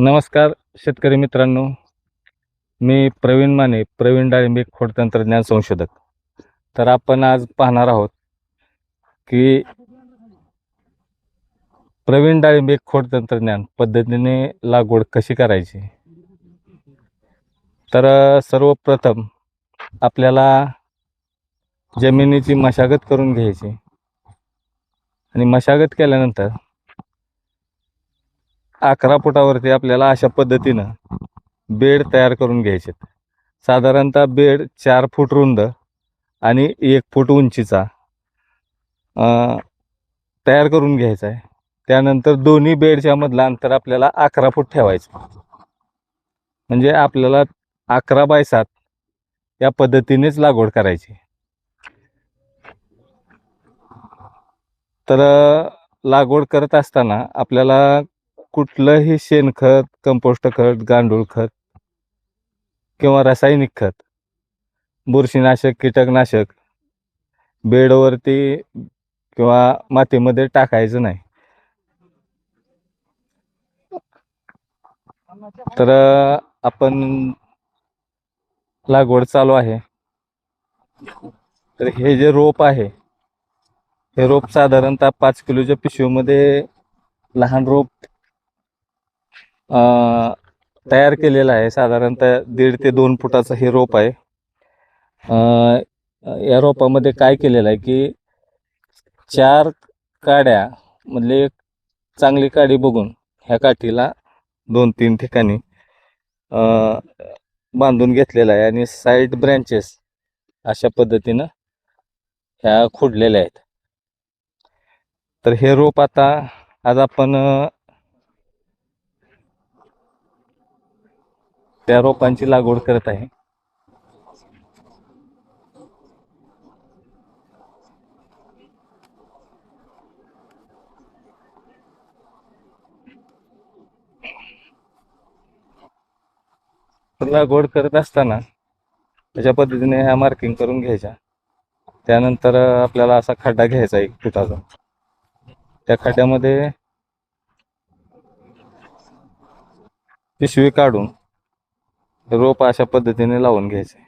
नमस्कार शेतकरी मित्रांनो. मी प्रवीण माने प्रवीण डाळिंबे खोड तंत्रज्ञान संशोधक. तर आपण आज पाहणार आहोत की प्रवीण डाळिंबे खोड तंत्रज्ञान पद्धतीने लागवड कशी करायची? तर सर्वप्रथम आपल्याला जमिनीची मशागत करून घ्यायची. आणि मशागत केल्यानंतर अकरा फुटावरती आपल्याला अशा पद्धतीनं बेड तयार करून घ्यायचे. साधारणतः बेड चार फूट रुंद आणि एक फूट उंचीचा तयार करून घ्यायचा आहे. त्यानंतर दोन्ही बेडच्या मधलं अंतर आपल्याला अकरा फूट ठेवायचं. म्हणजे आपल्याला अकरा बाय सात या पद्धतीनेच लागवड करायची. तर लागवड करत असताना आपल्याला कुठलंही शेणखत कंपोस्ट खत गांडूळ खत किंवा रासायनिक खत बुरशीनाशक कीटकनाशक बेडवरती किंवा मातीमध्ये टाकायचं नाही. तर आपण लागवड चालू आहे. तर हे जे रोप आहे हे रोप साधारणतः पाच किलोच्या पिशवीमध्ये लहान रोप तयार केलेलं आहे. साधारणतः दीड ते दोन फुटाचं हे रोप आहे. या रोपामध्ये काय केलेलं आहे की चार काड्या म्हणजे एक चांगली काडी बघून ह्या काठीला दोन तीन ठिकाणी बांधून घेतलेला आहे आणि साईड ब्रँचेस अशा पद्धतीनं ह्या खोडलेल्या आहेत. तर हे रोप आता आज आपण त्या रोपांची लागवड करत आहे. लागवड करत असताना त्याच्या पद्धतीने ह्या मार्किंग करून घ्यायच्या. त्यानंतर आपल्याला असा खड्डा घ्यायचा एक फुटाचा. त्या खड्ड्यामध्ये पिशवी काढून रोप अशा पद्धतीने लावून घ्यायचे.